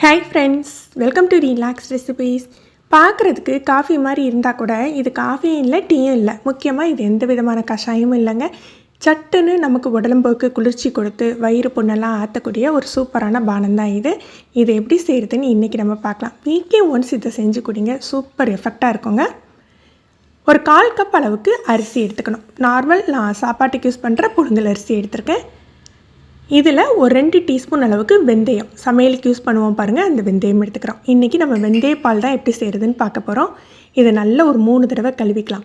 Hi friends welcome to relax recipes பார்க்குறதுக்கு coffee மாதிரி இருந்தால் கூட இது காஃபியும் இல்லை டீயும் இல்லை. முக்கியமாக இது எந்த விதமான கஷாயமும் இல்லைங்க. சட்டுன்னு நமக்கு உடம்புக்கு குளிர்ச்சி கொடுத்து வயிறு புண்ணெல்லாம் ஆற்றக்கூடிய ஒரு சூப்பரான பானம் தான் இது. இது எப்படி செய்கிறதுன்னு இன்றைக்கி நம்ம பார்க்கலாம். வீக்கே ஒன்ஸ் இதை செஞ்சு கொடுங்க. சூப்பர் எஃபெக்டாக இருக்குங்க. ஒரு கால் கப் அளவுக்கு அரிசி எடுத்துக்கணும். நார்மல் நான் சாப்பாட்டுக்கு யூஸ் பண்ணுற புழுங்கல் அரிசி எடுத்திருக்கேன். இதில் ஒரு ரெண்டு டீஸ்பூன் அளவுக்கு வெந்தயம். சமையலுக்கு யூஸ் பண்ணுவோம் பாருங்கள் அந்த வெந்தயம் எடுத்துக்கிறோம். இன்றைக்கி நம்ம வெந்தய பால் தான் எப்படி செய்கிறதுன்னு பார்க்க போகிறோம் இதை நல்ல ஒரு மூணு தடவை கழுவிக்கலாம்.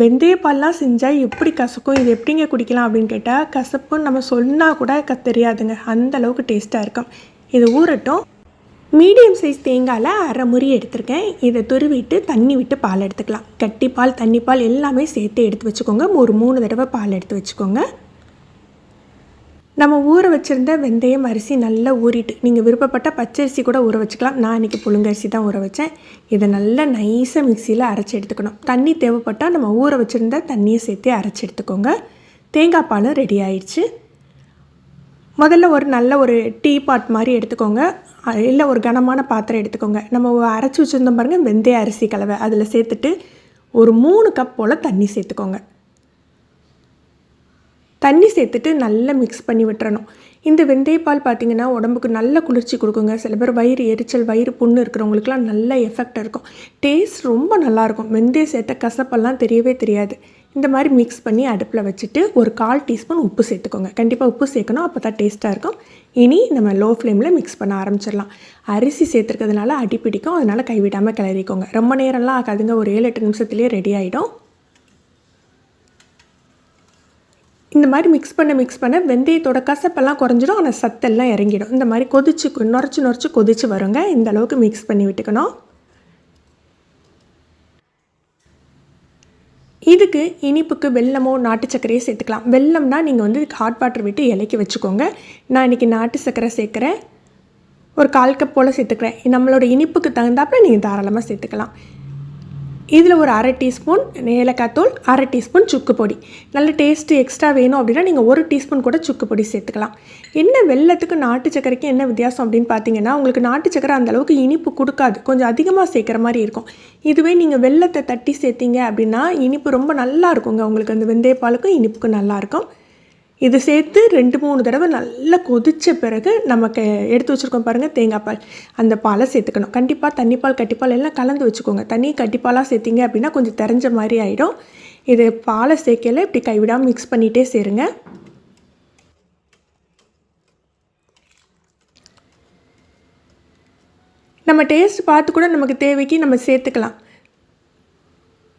வெந்தய பால்லாம் செஞ்சால் எப்படி கசக்கும் இது எப்படிங்க குடிக்கலாம் அப்படின்னு கேட்டால் கசப்புன்னு நம்ம சொன்னால் கூட க தெரியாதுங்க. அந்த அளவுக்கு டேஸ்ட்டாக இருக்கும். இது ஊறட்டும். மீடியம் சைஸ் தேங்காயில் அரை முறி எடுத்திருக்கேன். இதை துருவிட்டு தண்ணி விட்டு பால் எடுத்துக்கலாம். கட்டி பால் தண்ணி பால் எல்லாமே சேர்த்து எடுத்து வச்சுக்கோங்க. ஒரு மூணு தடவை பால் எடுத்து வச்சுக்கோங்க. நம்ம ஊற வச்சுருந்த வெந்தயம் அரிசி நல்லா ஊறிட்டு நீங்கள் விருப்பப்பட்ட பச்சரிசி கூட ஊற வச்சுக்கலாம். நான் இன்றைக்கி புழுங்கரிசி தான் ஊற வச்சேன். இதை நல்லா நைஸாக மிக்சியில் அரைச்சி எடுத்துக்கணும். தண்ணி தேவைப்பட்டால் நம்ம ஊற வச்சுருந்த தண்ணியை சேர்த்து அரைச்சி எடுத்துக்கோங்க. தேங்காய் பாலும் ரெடி ஆயிடுச்சு. முதல்ல ஒரு நல்ல ஒரு டீ பாட் மாதிரி எடுத்துக்கோங்க. இல்லை ஒரு கனமான பாத்திரம் எடுத்துக்கோங்க. நம்ம அரைச்சி வச்சுருந்தோம் பாருங்கள் வெந்தய அரிசி கலவை. அதில் சேர்த்துட்டு ஒரு மூணு கப் போல் தண்ணி சேர்த்துக்கோங்க. தண்ணி சேர்த்துட்டு நல்லா மிக்ஸ் பண்ணி விட்டுறணும். இந்த வெந்தயப்பால் பார்த்திங்கன்னா உடம்புக்கு நல்ல குளிர்ச்சி கொடுக்குங்க. சில பேர் வயிறு எரிச்சல் வயிறு புண்ணு இருக்கிறவங்களுக்குலாம் நல்ல எஃபெக்ட் இருக்கும். டேஸ்ட் ரொம்ப நல்லாயிருக்கும் வெந்தயம் சேர்த்த கசப்பெல்லாம் தெரியவே தெரியாது. இந்த மாதிரி மிக்ஸ் பண்ணி அடுப்பில் வச்சுட்டு ஒரு கால் டீஸ்பூன் உப்பு சேர்த்துக்கோங்க. கண்டிப்பாக உப்பு சேர்க்கணும். அப்போ தான் டேஸ்ட்டாக இருக்கும். இனி நம்ம லோ ஃப்ளேமில் மிக்ஸ் பண்ண ஆரம்பிச்சிடலாம். அரிசி சேர்த்துருக்கிறதுனால அடி பிடிக்கும் அதனால் கைவிடாமல் கிளறிக்கோங்க. ரொம்ப நேரம்லாம் ஆகாதுங்க. ஒரு ஏழு எட்டு நிமிஷத்துலேயே ரெடி ஆகிடும் இந்த மாதிரி மிக்ஸ் பண்ண மிக்ஸ் பண்ண வெந்தயத்தோட கசப்பெல்லாம் குறைஞ்சிடும் ஆனால் சத்தெல்லாம் இறங்கிடும். இந்த மாதிரி கொதிச்சு நுரைச்சி நுரைச்சி கொதிச்சு வருங்க. இந்த அளவுக்கு மிக்ஸ் பண்ணி விட்டுக்கணும். இதுக்கு இனிப்புக்கு வெல்லமோ நாட்டு சர்க்கரையோ சேர்த்துக்கலாம். வெல்லம்னா நீங்கள் வந்து ஹாட் வாட்டர் விட்டு இலக்கி வச்சுக்கோங்க. நான் இன்றைக்கி நாட்டு சர்க்கரை சேர்க்குறேன். ஒரு கால் கப் போல் சேர்த்துக்கிறேன். நம்மளோட இனிப்புக்கு தகுந்தாப்பில் நீங்கள் தாராளமாக சேர்த்துக்கலாம். இதில் ஒரு அரை டீஸ்பூன் ஏலக்காய் தூள் அரை டீஸ்பூன் சுக்கு பொடி. நல்ல டேஸ்ட்டு எக்ஸ்ட்ரா வேணும் அப்படின்னா நீங்கள் ஒரு டீஸ்பூன் கூட சுக்கு பொடி சேர்த்துக்கலாம். என்ன வெள்ளத்துக்கு நாட்டு சக்கரைக்கு என்ன வித்தியாசம் அப்படின்னு பார்த்தீங்கன்னா உங்களுக்கு நாட்டு சக்கரை அந்தளவுக்கு இனிப்பு கொடுக்காது. கொஞ்சம் அதிகமாக சேர்க்குற மாதிரி இருக்கும். இதுவே நீங்கள் வெள்ளத்தை தட்டி சேர்த்திங்க அப்படின்னா இனிப்பு ரொம்ப நல்லா இருக்குங்க. உங்களுக்கு அந்த வெந்தயப்பாலுக்கும் இனிப்புக்கும் நல்லாயிருக்கும் இது சேர்த்து ரெண்டு மூணு தடவை நல்லா கொதித்த பிறகு நமக்கு எடுத்து வச்சுருக்கோம் பாருங்கள் தேங்காய் பால். அந்த பாலை சேர்த்துக்கணும். கண்டிப்பாக தண்ணிப்பால் கட்டிப்பால் எல்லாம் கலந்து வச்சுக்கோங்க. தண்ணி கட்டிப்பாலாக சேர்த்திங்க அப்படின்னா கொஞ்சம் தெரிஞ்ச மாதிரி ஆகிடும் இது பாலை சேர்க்கல இப்படி கைவிடாமல் மிக்ஸ் பண்ணிகிட்டே சேருங்க. நம்ம டேஸ்ட் பார்த்து கூட நமக்கு தேவைக்கு நம்ம சேர்த்துக்கலாம்.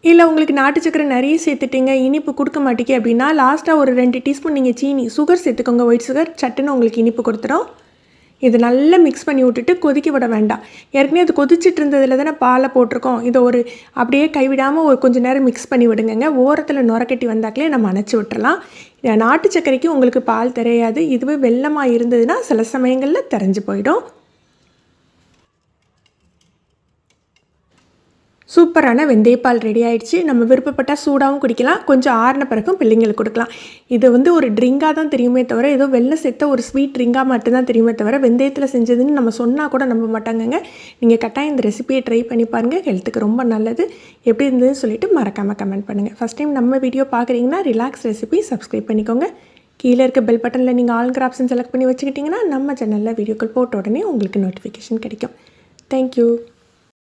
இல்லை உங்களுக்கு நாட்டு சக்கரை நிறைய சேர்த்துட்டீங்க இனிப்பு கொடுக்க மாட்டேங்க அப்படின்னா லாஸ்ட்டாக ஒரு ரெண்டு டீஸ்பூன் நீங்கள் சீனி சுகர் சேர்த்துக்கோங்க ஒயிட் சுகர் சட்டுன்னு உங்களுக்கு இனிப்பு கொடுத்துரும். இது நல்லா மிக்ஸ் பண்ணி விட்டுட்டு கொதிக்க விட வேண்டாம். ஏற்கனவே அது கொதிச்சிட்டு இருந்ததில் தானே பாலை போட்டிருக்கோம். இதை ஒரு அப்படியே கைவிடாமல் ஒரு கொஞ்சம் நேரம் மிக்ஸ் பண்ணி விடுங்க ஓரத்தில் நுரக்கட்டி வந்தாக்களே நம்ம அணைச்சி விட்டுறலாம். நாட்டு சர்க்கரைக்கு உங்களுக்கு பால் தெரியாது. இதுவே வெள்ளமாக இருந்ததுன்னா சில சமயங்களில் தெரிஞ்சு போயிடும். சூப்பரான வெந்தயப்பால் ரெடி ஆகிடுச்சு நம்ம விருப்பப்பட்டால் சூடாகவும் குடிக்கலாம். கொஞ்சம் ஆறின பிறகும் பிள்ளைங்களுக்கு கொடுக்கலாம். இது வந்து ஒரு ட்ரிங்காக தான் தெரியுமே தவிர ஏதோ வெள்ளை சேர்த்த ஒரு ஸ்வீட் ட்ரிங்காக மட்டும்தான் தெரியுமே தவிர வெந்தயத்தில் செஞ்சதுன்னு நம்ம சொன்னால் கூட நம்ப மாட்டாங்கங்க. நீங்கள் கட்டாயம் இந்த ரெசிபியை ட்ரை பண்ணி பாருங்கள் ஹெல்த்துக்கு ரொம்ப நல்லது. எப்படி இருந்ததுன்னு சொல்லிட்டு மறக்காமல் கமெண்ட் பண்ணுங்கள் ஃபஸ்ட் டைம் நம்ம வீடியோ பார்க்குறீங்கன்னா ரிலாக்ஸ் ரெசிபி சப்ஸ்கிரைப் பண்ணிக்கோங்க. கீழே இருக்க பெல் பட்டனில் நீங்கள் ஆல் ஆப்ஷன் செலக்ட் பண்ணி வச்சுக்கிட்டிங்கன்னா நம்ம சேனலில் வீடியோக்கள் போட்ட உடனே உங்களுக்கு நோட்டிஃபிகேஷன் கிடைக்கும். தேங்க்யூ